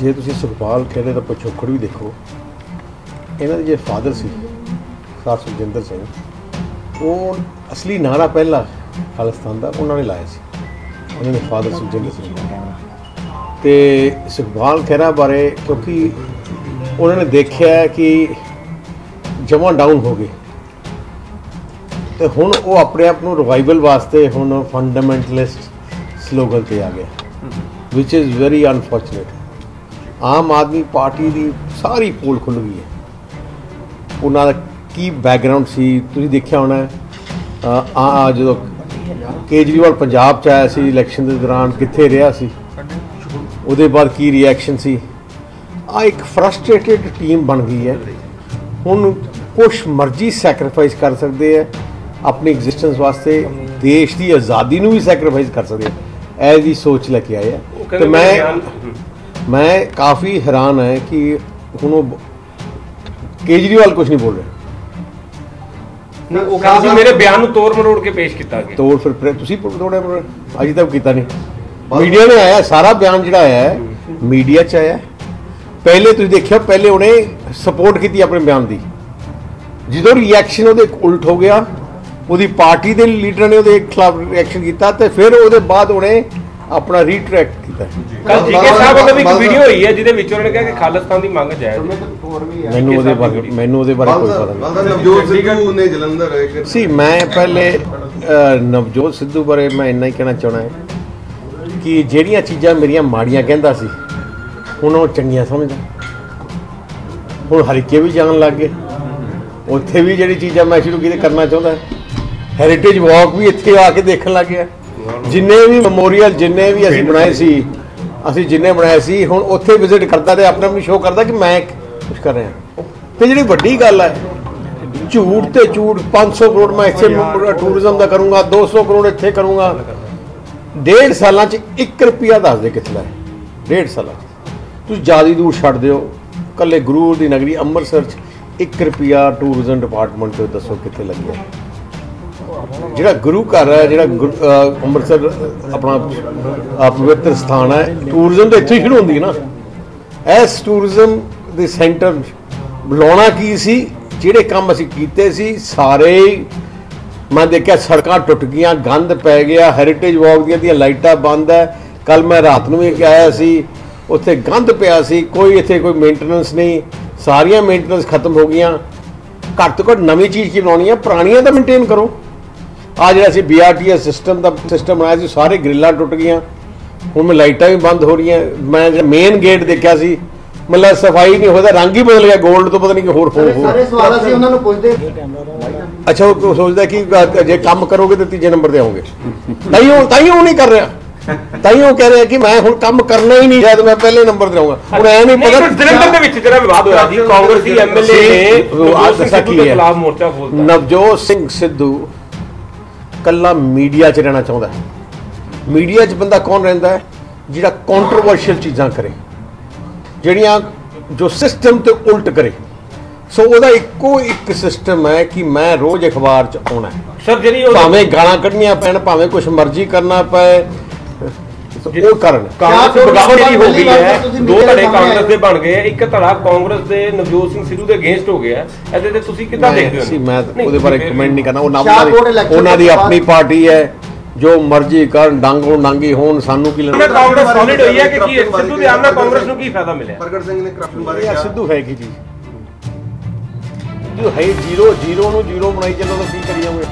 ਜੇ ਤੁਸੀਂ ਸੁਖਪਾਲ ਖਹਿਰੇ ਦਾ ਪਿਛੋਕੜ ਵੀ ਦੇਖੋ। ਇਹਨਾਂ ਦੇ ਜੇ ਫਾਦਰ ਸੀ ਸਰ ਸੁਖਜਿੰਦਰ ਸਿੰਘ, ਉਹ ਅਸਲੀ ਨਾਰਾ ਪਹਿਲਾ ਖਾਲਿਸਤਾਨ ਦਾ ਉਹਨਾਂ ਨੇ ਲਾਇਆ ਸੀ। ਉਹਨਾਂ ਦੇ ਫਾਦਰ ਸੁਖਜਿੰਦਰ ਸਿੰਘ। ਤੇ ਸੁਖਪਾਲ ਖਹਿਰਾ ਬਾਰੇ ਕਿਉਂਕਿ ਉਹਨਾਂ ਨੇ ਦੇਖਿਆ ਕਿ ਜਮਾਂ ਡਾਊਨ ਹੋ ਗਏ। ਤੇ ਹੁਣ ਉਹ ਆਪਣੇ ਆਪ ਨੂੰ ਰਿਵਾਈਵਲ ਵਾਸਤੇ ਹੁਣ ਫੰਡਾਮੈਂਟਲਿਸਟ ਸਲੋਗਨ ਤੇ ਆ ਗਿਆ। Which is very unfortunate Aam Aadmi Party ਦੀ ਸਾਰੀ ਪੋਲ ਖੁੱਲ ਗਈ ਹੈ। ਉਹਨਾਂ ਦਾ ਕੀ ਬੈਕਗ੍ਰਾਉਂਡ ਸੀ, ਤੁਸੀਂ ਦੇਖਿਆ ਹੋਣਾ ਹੈ। ਆ ਜਦੋਂ ਕੇਜਰੀਵਾਲ ਪੰਜਾਬ ਚ ਆਇਆ ਸੀ ਇਲੈਕਸ਼ਨ ਦੇ ਦੌਰਾਨ ਕਿੱਥੇ ਰਿਹਾ ਸੀ? ਉਹਦੇ ਬਾਅਦ ਕੀ ਰਿਐਕਸ਼ਨ ਸੀ? ਆ ਇੱਕ ਫਰਸਟ੍ਰੇਟਡ ਟੀਮ ਬਣ ਗਈ ਹੈ। ਹੁਣ ਕੁਛ ਮਰਜ਼ੀ ਸੈਕਰੀਫਾਈਸ ਕਰ ਸਕਦੇ ਆ ਆਪਣੀ ਐਗਜ਼ਿਸਟੈਂਸ ਵਾਸਤੇ ਦੇਸ਼ ਦੀ ਆਜ਼ਾਦੀ ਨੂੰ ਵੀ ਸੈਕਰੀਫਾਈਸ ਕਰ ਸਕਦੇ ਆ ਇਹ ਦੀ ਸੋਚ ਲੈ ਕੇ ਆਏ ਆ। ਤੇ ਮੈਂ ਮੈਂ ਕਾਫੀ ਹੈਰਾਨ ਹੈ ਕਿ ਹੁਣ ਉਹ ਕੇਜਰੀਵਾਲ ਕੁਝ ਨਹੀਂ ਬੋਲ ਰਿਹਾ। ਨਹੀਂ ਉਹ ਕਹਿੰਦੇ ਮੇਰੇ ਬਿਆਨ ਨੂੰ ਤੋੜ ਮਰੋੜ ਕੇ ਪੇਸ਼ ਕੀਤਾ ਗਿਆ। ਤੋੜ ਫਿਰ ਤੁਸੀਂ ਤੋੜਿਆ? ਅਜੇ ਤੱਕ ਕੀਤਾ ਨਹੀਂ। ਮੀਡੀਆ ਨੇ ਆਇਆ ਸਾਰਾ ਬਿਆਨ ਜਿਹੜਾ ਆਇਆ ਹੈ ਮੀਡੀਆ ਚ ਆਇਆ। ਹੈ। ਪਹਿਲੇ ਤੁਸੀਂ ਦੇਖਿਆ ਪਹਿਲੇ ਉਹਨੇ ਸਪੋਰਟ ਕੀਤੀ ਆਪਣੇ ਬਿਆਨ ਦੀ। ਜਦੋਂ ਰਿਐਕਸ਼ਨ ਉਹਦੇ ਉਲਟ ਹੋ ਗਿਆ ਉਹਦੀ ਪਾਰਟੀ ਦੇ ਲੀਡਰ ਨੇ ਉਹਦੇ ਖਿਲਾਫ ਰਿਐਕਸ਼ਨ ਕੀਤਾ ਤੇ ਫਿਰ ਉਹਦੇ ਬਾਅਦ ਉਹਨੇ ਆਪਣਾ ਰੀਟਰੈਕਟ ਕੀਤਾ। ਕੱਲ ਜੀਕੇ ਸਾਹਿਬ ਵੱਲੋਂ ਵੀ ਇੱਕ ਵੀਡੀਓ ਹੋਈ ਹੈ ਜਿਹਦੇ ਵਿੱਚ ਉਹਨਾਂ ਨੇ ਕਿਹਾ ਕਿ ਖਾਲਿਸਤਾਨ ਦੀ ਮੰਗ ਜਾਇਜ਼ ਹੈ। ਮੈਨੂੰ ਉਹਦੇ ਬਾਰੇ ਮੈਨੂੰ ਉਹਦੇ ਬਾਰੇ ਕੋਈ ਪਤਾ ਨਹੀਂ। ਨਵਜੋਤ ਸਿੱਧੂ ਨੇ ਜਲੰਧਰ ਸੀ ਮੈਂ ਪਹਿਲੇ ਨਵਜੋਤ ਸਿੱਧੂ ਬਾਰੇ ਮੈਂ ਇੰਨਾ ਹੀ ਕਹਿਣਾ ਚਾਹਣਾ ਹੈ ਕਿ ਜਿਹੜੀਆਂ ਚੀਜ਼ਾਂ ਮੇਰੀਆਂ ਮਾੜੀਆਂ ਕਹਿੰਦਾ ਸੀ ਹੁਣ ਉਹ ਚੰਗੀਆਂ ਸਮਝਦਾ। ਹੁਣ ਹਰੀਕੇ ਵੀ ਜਾਣ ਲੱਗ ਗਏ। ਉੱਥੇ ਵੀ ਜਿਹੜੀ ਚੀਜ਼ਾਂ ਮੈਂ ਸ਼ੁਰੂ ਕੀਤੀ ਕਰਨਾ ਚਾਹੁੰਦਾ। ਹੈਰੀਟੇਜ ਵਾਕ ਵੀ ਇੱਥੇ ਆ ਕੇ ਦੇਖਣ ਲੱਗ ਗਿਆ। ਜਿੰਨੇ ਵੀ ਮੈਮੋਰੀਅਲ ਜਿੰਨੇ ਵੀ ਅਸੀਂ ਬਣਾਏ ਸੀ ਅਸੀਂ ਜਿੰਨੇ ਬਣਾਏ ਸੀ ਹੁਣ ਉੱਥੇ ਵਿਜ਼ਿਟ ਕਰਦਾ ਤੇ ਆਪਣੇ ਆਪ ਨੂੰ ਸ਼ੋਅ ਕਰਦਾ ਕਿ ਮੈਂ ਕੁਝ ਕਰ ਰਿਹਾ। ਤੇ ਜਿਹੜੀ ਵੱਡੀ ਗੱਲ ਹੈ ਝੂਠ ਤੇ ਝੂਠ 500 ਕਰੋੜ ਮੈਂ ਇੱਥੇ ਟੂਰਿਜ਼ਮ ਦਾ ਕਰੂੰਗਾ 200 ਕਰੋੜ ਇੱਥੇ ਕਰੂੰਗਾ। ਡੇਢ ਸਾਲਾਂ 'ਚ 1 ਰੁਪਿਆ ਦੱਸ ਦੇ ਕਿੱਥੇ ਲਾਇਆ ਡੇਢ ਸਾਲਾਂ 'ਚ। ਤੁਸੀਂ ਜ਼ਿਆਦਾ ਦੂਰ ਛੱਡ ਦਿਓ। ਕੱਲੇ ਗੁਰੂ ਦੀ ਨਗਰੀ ਅੰਮ੍ਰਿਤਸਰ 'ਚ 1 ਰੁਪਿਆ ਟੂਰਿਜ਼ਮ ਡਿਪਾਰਟਮੈਂਟ ਤੋਂ ਦੱਸੋ ਕਿੱਥੇ ਲੱਗਿਆ ਜਿਹੜਾ ਗੁਰੂ ਘਰ ਹੈ, ਜਿਹੜਾ ਗੁਰ- ਅੰਮ੍ਰਿਤਸਰ ਆਪਣਾ ਪਵਿੱਤਰ ਸਥਾਨ ਹੈ ਟੂਰਿਜ਼ਮ ਤਾਂ ਇੱਥੇ ਹੀ ਸ਼ੁਰੂ ਹੁੰਦੀ ਹੈ ਨਾ। ਇਸ ਟੂਰਿਜ਼ਮ ਦੇ ਸੈਂਟਰ ਬੁਲਾਉਣਾ ਕੀ ਸੀ? ਜਿਹੜੇ ਕੰਮ ਅਸੀਂ ਕੀਤੇ ਸੀ, ਸਾਰੇ ਮੈਂ ਦੇਖਿਆ ਸੜਕਾਂ ਟੁੱਟ ਗਈਆਂ, ਗੰਦ ਪੈ ਗਿਆ ਹੈਰੀਟੇਜ ਵਾਕ ਦੀਆਂ ਦੀਆਂ ਲਾਈਟਾਂ ਬੰਦ ਹੈ। ਕੱਲ ਮੈਂ ਰਾਤ ਨੂੰ ਵੀ ਆਇਆ ਸੀ, ਉੱਥੇ ਗੰਦ ਪਿਆ ਸੀ, ਕੋਈ ਇੱਥੇ ਕੋਈ ਮੇਨਟੇਨੈਂਸ ਨਹੀਂ, ਸਾਰੀਆਂ ਮੇਨਟੇਨੈਂਸ ਖਤਮ ਹੋ ਗਈਆਂ। ਘੱਟ ਤੋਂ ਘੱਟ ਨਵੀਂ ਚੀਜ਼ ਕੀ ਬਣਾਉਣੀ ਹੈ? ਪੁਰਾਣੀਆਂ ਤਾਂ ਮੇਨਟੇਨ ਕਰੋ। ਆ ਜਿਹੜਾ ਅਸੀਂ ਬੀਆਰਟੀਐਸ ਸਿਸਟਮ ਦਾ ਸਿਸਟਮ ਬਣਾਇਆ ਸੀ ਸਾਰੇ ਗ੍ਰਿਲਾਂ ਟੁੱਟ ਗਈਆਂ। ਹੁਣ ਮੈਂ ਲਾਈਟਾਂ ਵੀ ਬੰਦ ਹੋ ਰਹੀਆਂ। ਮੈਂ ਜਿਹੜਾ ਮੇਨ ਗੇਟ ਦੇਖਿਆ ਸੀ ਮਤਲਬ ਸਫ਼ਾਈ ਨਹੀਂ ਹੋਦਾ ਰੰਗ ਹੀ ਬਦਲ ਗਿਆ 골ਡ ਤੋਂ ਪਤਾ ਨਹੀਂ ਕਿ ਹੋਰ ਹੋਰ ਹੋਰ। ਸਾਰੇ ਸਵਾਲ ਅਸੀਂ ਉਹਨਾਂ ਨੂੰ ਪੁੱਛਦੇ। ਅੱਛਾ ਉਹ ਸੋਚਦਾ ਕਿ ਜੇ ਕੰਮ ਕਰੋਗੇ ਤਾਂ ਤੀਜੇ ਨੰਬਰ ਤੇ ਆਓਗੇ। ਤਾਈਓ ਤਾਈਓ ਉਹ ਨਹੀਂ ਕਰ ਰਿਹਾ। ਤਾਈਓ ਕਹਿ ਰਿਹਾ ਕਿ ਮੈਂ ਹੁਣ ਕੰਮ ਕਰਨਾ ਹੀ ਨਹੀਂ ਸ਼ਾਇਦ ਮੈਂ ਪਹਿਲੇ ਨੰਬਰ ਤੇ ਆਉਂਗਾ ਹੁਣ ਐ ਨਹੀਂ ਨਹੀਂ ਪਤਾ ਜਲੰਧਰ ਦੇ ਵਿੱਚ ਜਿਹੜਾ ਵਿਵਾਦ ਹੋਇਆ ਜੀ ਕਾਂਗਰਸੀ ਐਮਐਲਏ ਨੇ ਉਹ ਆਹ ਨਵਜੋਤ ਸਿੰਘ ਦੱਸਾਂ ਸਿੱਧੂ ਕੀ ਦੇ ਹੈ। ਨਵਜੋਤ ਸਿੰਘ ਸਿੱਧੂ ਕੱਲਾ ਮੀਡੀਆ 'ਚ ਰਹਿਣਾ ਚਾਹੁੰਦਾ ਹੈ। ਮੀਡੀਆ 'ਚ ਬੰਦਾ ਕੌਣ ਰਹਿੰਦਾ ਹੈ? ਜਿਹੜਾ ਕੰਟਰੋਵਰਸ਼ੀਅਲ ਚੀਜ਼ਾਂ ਕਰੇ। ਜਿਹੜੀਆਂ ਜੋ ਸਿਸਟਮ ਤੇ ਉਲਟ ਕਰੇ। ਸੋ ਉਹਦਾ ਇੱਕੋ ਇੱਕ ਸਿਸਟਮ ਹੈ ਕਿ ਮੈਂ ਰੋਜ਼ ਅਖਬਾਰ 'ਚ ਆਉਣਾ ਹੈ। ਸਰ ਜਿਹੜੀ ਭਾਵੇਂ ਗਾਲਾਂ ਕੱਢਣੀਆਂ ਪੈਣ ਭਾਵੇਂ ਕੁਝ ਮਰਜ਼ੀ ਕਰਨਾ ਪਏ ਉਹ ਕਰਨ ਕਾਂਗਰਸ ਬਗਾਵਤ ਹੋ ਗਈ ਹੈ ਦੋ ਧੜੇ ਕਾਂਗਰਸ ਦੇ ਬਣ ਗਏ ਆ, ਇੱਕ ਧੜਾ ਕਾਂਗਰਸ ਦੇ ਨਵਜੋਤ ਸਿੰਘ ਸਿੱਧੂ ਦੇ ਅਗੇਂਸਟ ਹੋ ਗਿਆ ਹੈ। ਇਹਦੇ ਤੇ ਤੁਸੀਂ ਕਿੱਦਾਂ ਦੇਖਦੇ ਹੋ? ਸੀ ਮੈਂ ਉਹਦੇ ਬਾਰੇ ਕਮੈਂਟ ਨਹੀਂ ਕਰਨਾ ਉਹ ਨਾ ਉਹਨਾਂ ਦੀ ਆਪਣੀ ਪਾਰਟੀ ਹੈ ਜੋ ਮਰਜ਼ੀ ਕਰਨ ਡਾਂਗੋ ਨਾਂਗੀ ਹੋਣ ਸਾਨੂੰ ਕੀ ਲੈਣਾ? ਕਾਂਗਰਸ ਸੋਲਿਡ ਹੋਈ ਹੈ ਕਿ ਕੀ ਸਿੱਧੂ ਦੇ ਨਾਲ ਕਾਂਗਰਸ ਨੂੰ ਕੀ ਫਾਇਦਾ ਮਿਲਿਆ? ਪ੍ਰਗਟ ਸਿੰਘ ਨੇ ਕਰਪਸ਼ਨ ਬਾਰੇ ਕਿਹਾ। ਸਿੱਧੂ ਹੈ ਕੀ ਜੀ? ਜੋ ਹੈ ਜ਼ੀਰੋ ਜ਼ੀਰੋ ਨੂੰ ਜ਼ੀਰੋ ਬਣਾਈ ਚੱਲੋ ਤਾਂ ਕੀ ਕਰੀ ਜਾਓਗੇ